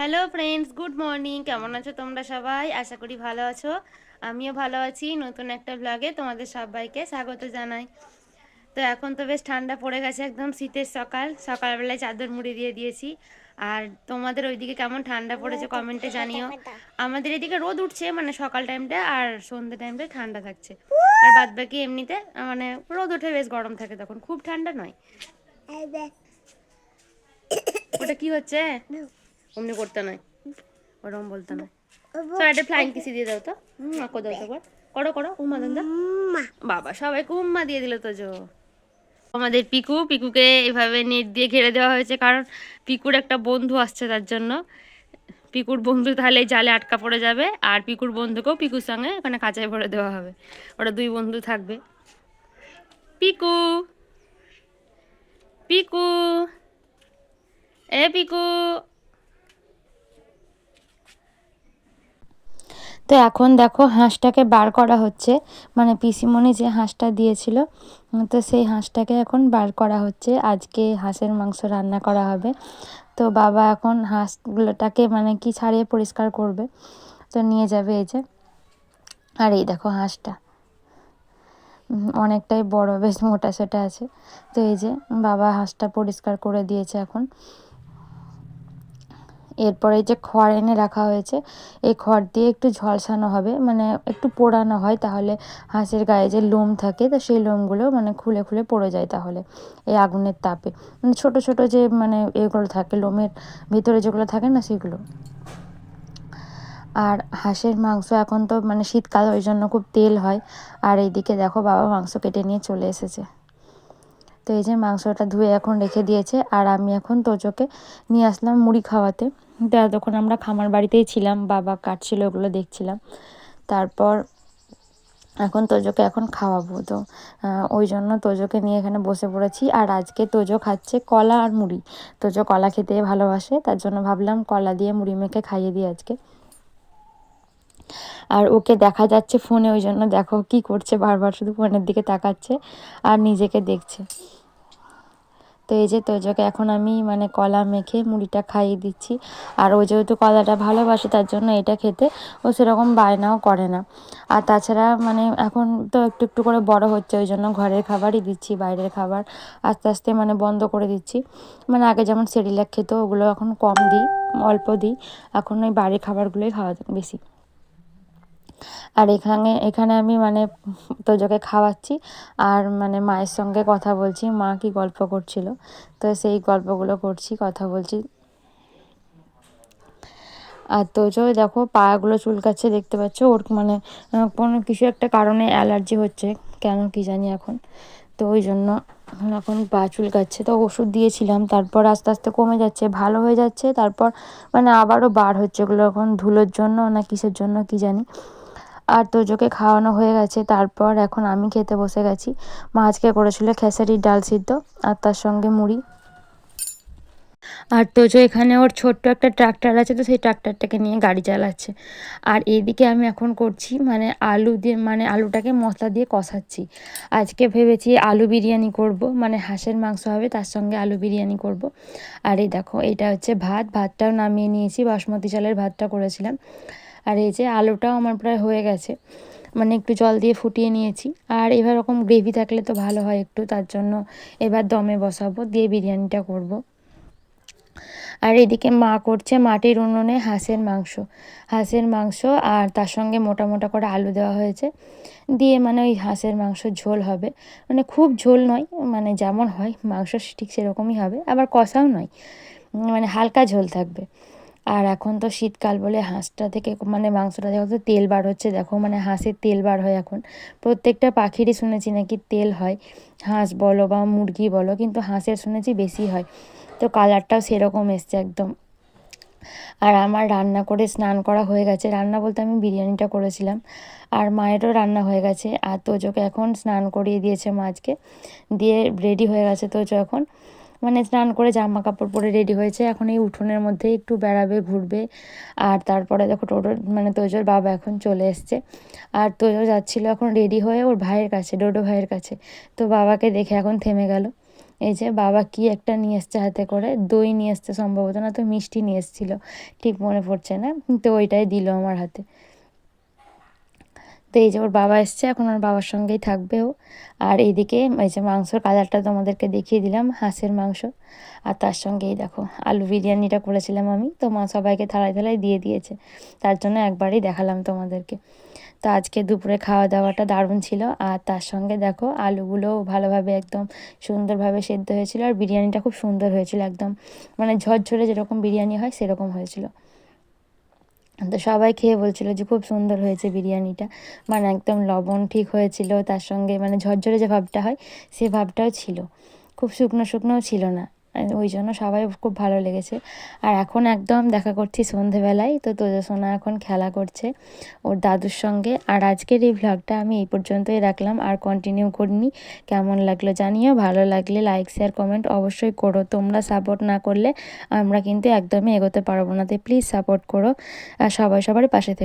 Hello friends good morning কেমন আছো তোমরা সবাই? আশা করি ভালো আছো। আমিও ভালো আছি। নতুন একটা ব্লগে তোমাদের সবাইকে স্বাগত জানাই। তো এখন তো বেশ ঠান্ডা পড়ে গেছে একদম শীতের সকাল। সকালবেলায় চাদর মুড়ি দিয়ে দিয়েছি। আর তোমাদের ওইদিকে কেমন ঠান্ডা পড়েছে কমেন্টে জানিও। আমাদের এদিকে রোদ উঠছে মানে সকাল টাইমটা আর সন্ধ্যে টাইমটা ঠান্ডা থাকছে। আর বাদ বাকি এমনিতে মানে রোদ উঠে বেশ গরম থাকে তখন। খুব ঠান্ডা নয়। ওটা কি হচ্ছে? অমনি করতে নয় ওরকম বলতে নয় তো একটা ফ্লাইং কিসি দিয়ে দাও তো। হুম আকো দাও তো একবার। করো করো উম্মা দেন দাও বাবা সবাইকে উম্মা দিয়ে দিল তো জো। আমাদের পিকু পিকুকে এভাবে নেট দিয়ে ঘিরে দেওয়া হয়েছে কারণ পিকুর একটা বন্ধু আসছে তার জন্য। পিকুর বন্ধু তাহলে জালে আটকা পড়ে যাবে আর পিকুর বন্ধুকেও পিকুর সঙ্গে ওখানে কাঁচায় ভরে দেওয়া হবে। ওরা দুই বন্ধু থাকবে। পিকু! পিকু! এ পিকু! তো এখন দেখো হাঁসটাকে বার করা হচ্ছে। মানে পিসিমণি যে হাঁসটা দিয়েছিল তো সেই হাঁসটাকে এখন বার করা হচ্ছে। আজকে হাঁসের মাংস রান্না করা হবে। তো বাবা এখন হাঁসগুলোটাকে মানে কি ছাড়িয়ে পরিষ্কার করবে? তো নিয়ে যাবে এই যে। আর এই দেখো হাঁসটা। অনেকটাই বড়, বেশ মোটা সোটা আছে। তো এই যে বাবা হাঁসটা পরিষ্কার করে দিয়েছে এখন। এরপরে যে খড় এনে রাখা হয়েছে, এই খড় দিয়ে একটু ঝলসানো হবে মানে একটু পোড়ানো হয় তাহলে হাঁসের গায়ে যে লোম থাকে, তো সেই লোমগুলো মানে খুলে খুলে পড়ে যায় তাহলে এই আগুনের তাপে। মানে ছোটো ছোটো যে মানে এগুলো থাকে, লোমের ভিতরে যেগুলো থাকে না সেগুলো। আর হাঁসের মাংস এখন তো মানে শীতকাল, ওই জন্য খুব তেল হয়। আর এইদিকে দেখো বাবা মাংস কেটে নিয়ে চলে এসেছে। তো এই যে মাংসটা ধুয়ে এখন রেখে দিয়েছে, আর আমি এখন তোজোকে নিয়ে আসলাম মুড়ি খাওয়াতে। তো এতক্ষণ আমরা খামার বাড়িতেই ছিলাম, বাবা কাটছিল ওগুলো দেখছিলাম। তারপর এখন তোজোকে এখন খাওয়াবো। তো ওই জন্য তোজোকে নিয়ে এখানে বসে পড়েছি, আর আজকে তোজো খাচ্ছে কলা আর মুড়ি। তোজো কলা খেতে ভালোবাসে, তার জন্য ভাবলাম কলা দিয়ে মুড়ি মেখে খাইয়ে দিই আজকে। আর ওকে দেখা যাচ্ছে ফোনে, ওই জন্য দেখো কি করছে, বারবার শুধু ফোনের দিকে তাকাচ্ছে আর নিজেকে দেখছে। তো এই যে তোজোকে এখন আমি মানে কলা মেখে মুড়িটা খাইয়ে দিচ্ছি। আর ও যেহেতু কলাটা ভালোবাসে, তার জন্য এটা খেতে ও সেরকম বায়নাও করে না। আর তাছাড়া মানে এখন তো একটু একটু করে বড় হচ্ছে, ওই জন্য ঘরের খাবারই দিচ্ছি, বাইরের খাবার আস্তে আস্তে মানে বন্ধ করে দিচ্ছি। মানে আগে যেমন সেরিল্যাক খেতো, ওগুলো এখন কম দিই, অল্প দিই। এখন ওই বাড়ির খাবারগুলোই খাওয়া বেশি। আর এখানে এখানে আমি মানে তোজোকে খাওয়াচ্ছি আর মানে মায়ের সঙ্গে কথা বলছি, মা কি গল্প করছিল। তো সেই গল্পগুলো করছি, কথা বলছি। আর তোজো, দেখো, পাগুলো চুলকাচ্ছে, দেখতে পাচ্ছ? ওর মানে কোনো কিছু একটা কারণে অ্যালার্জি হচ্ছে, কেন কি জানি এখন। তো ওই জন্য এখন পা চুলকাচ্ছে। তো ওষুধ দিয়েছিলাম, তারপর আস্তে আস্তে কমে যাচ্ছে, ভালো হয়ে যাচ্ছে। তারপর মানে আবারও বার হচ্ছে, ওগুলো এখন ধুলোর জন্য না কিসের জন্য, কি জানি। আর তোজোকে খাওয়ানো হয়ে গেছে। তারপর এখন আমি খেতে বসে গেছি। মা আজকে করেছিল খেসারির ডাল সিদ্ধ আর তার সঙ্গে মুড়ি। আর তোজো এখানে ওর ছোট্ট একটা ট্রাক্টর আছে, তো সেই ট্রাক্টরটাকে নিয়ে গাড়ি চালাচ্ছে। আর এইদিকে আমি এখন করছি মানে আলু দিয়ে মানে আলুটাকে মশলা দিয়ে কষাচ্ছি। আজকে ভেবেছি আলু বিরিয়ানি করব মানে হাঁসের মাংস হবে, তার সঙ্গে আলু বিরিয়ানি করব। আর এই দেখো, এটা হচ্ছে ভাত। ভাতটাও নামিয়ে নিয়েছি, বাসমতি চালের ভাতটা করেছিলাম। আর এই যে আলুটাও আমার প্রায় হয়ে গেছে। মানে একটু জল দিয়ে ফুটিয়ে নিয়েছি। আর এবার রকম গ্রেভি থাকলে তো ভালো হয় একটু, তার জন্য এবার দমে বসাবো, দিয়ে বিরিয়ানিটা করব। আর এদিকে মা করছে মাটির উনুনে হাঁসের মাংস। হাঁসের মাংস আর তার সঙ্গে মোটা মোটা করে আলু দেওয়া হয়েছে। দিয়ে মানে ওই হাঁসের মাংস ঝোল হবে। মানে খুব ঝোল নয় মানে যেমন হয়, মাংস ঠিক সেরকমই হবে। আবার কষাও নয় মানে হালকা ঝোল থাকবে। আর এখন তো শীতকাল বলে হাঁসটা থেকে মানে মাংসটা দেখো তো তেল বার হচ্ছে। দেখো মানে হাঁসের তেল বার হয় এখন। প্রত্যেকটা পাখিরই শুনেছি নাকি তেল হয়। হাঁস বলো বা মুরগি বলো, কিন্তু হাঁসের শুনেছি বেশি হয়। তো কালারটাও সেরকম এসছে একদম। আর আমার রান্না করে স্নান করা হয়ে গেছে। রান্না বলতে আমি বিরিয়ানিটা করেছিলাম। আর মায়েরও রান্না হয়ে গেছে। আর তোজোকে এখন স্নান করিয়ে দিয়েছে মা দিয়ে রেডি হয়ে গেছে তোজো এখন। মানে স্নান করে জামা কাপড় পরে রেডি হয়েছে। এখন এই উঠোনের মধ্যে একটু বেড়াবে, ঘুরবে। আর তারপরে দেখো টোটো মানে তোজোর বাবা এখন চলে এসছে। আর তোজো যাচ্ছিল এখন রেডি হয়ে ওর ভাইয়ের কাছে, ডোডো ভাইয়ের কাছে। তো বাবাকে দেখে এখন থেমে গেল। এই যে বাবা কি একটা নিয়ে এসছে হাতে করে, দই নিয়ে এসছে সম্ভবত না তো মিষ্টি নিয়ে এসেছিল। ঠিক মনে পড়ছে না। তো ওইটাই দিল আমার হাতে। তো এই যে ওর বাবা এসছে, এখন ওর বাবার সঙ্গেই থাকবে ও। আর এইদিকে এই যে মাংসর কালারটা তোমাদেরকে দেখিয়ে দিলাম, হাঁসের মাংস। আর তার সঙ্গেই দেখো, আলু বিরিয়ানিটা করেছিলাম আমি, তো মা সবাইকে থালায় থালায় দিয়ে দিয়েছে। তার জন্য একবারই দেখালাম তোমাদেরকে। তো আজকে দুপুরে খাওয়া দাওয়াটা দারুণ ছিল। আর তার সঙ্গে দেখো আলুগুলো ভালোভাবে একদম সুন্দরভাবে সেদ্ধ হয়েছিল। আর বিরিয়ানিটা খুব সুন্দর হয়েছিল একদম। মানে ঝরঝরে যেরকম বিরিয়ানি হয়, সেরকম হয়েছিল। তো সবাই খেয়ে বলছিল যে খুব সুন্দর হয়েছে বিরিয়ানিটা। মানে একদম লবণ ঠিক হয়েছিল, তার সঙ্গে মানে ঝরঝরে যে ভাবটা হয়, সে ভাবটাও ছিল। খুব শুকনো শুকনোও ছিল না। ওই জন্য সবাই খুব ভালো লেগেছে। আর এখন একদম দেখা করছি সন্ধেবেলায়, তো তোজো সোনা এখন খেলা করছে ওর দাদুর সঙ্গে। আর আজকের এই ভ্লগটা আমি এই পর্যন্তই রাখলাম, আর কন্টিনিউ করিনি। কেমন লাগল জানিও, ভালো লাগলে লাইক শেয়ার কমেন্ট অবশ্যই করো। তোমরা সাপোর্ট না করলে আমরা কিন্তু একদমই এগোতে পারব না, তাই প্লিজ সাপোর্ট করো। আর সবাই সবার পাশে থেকে।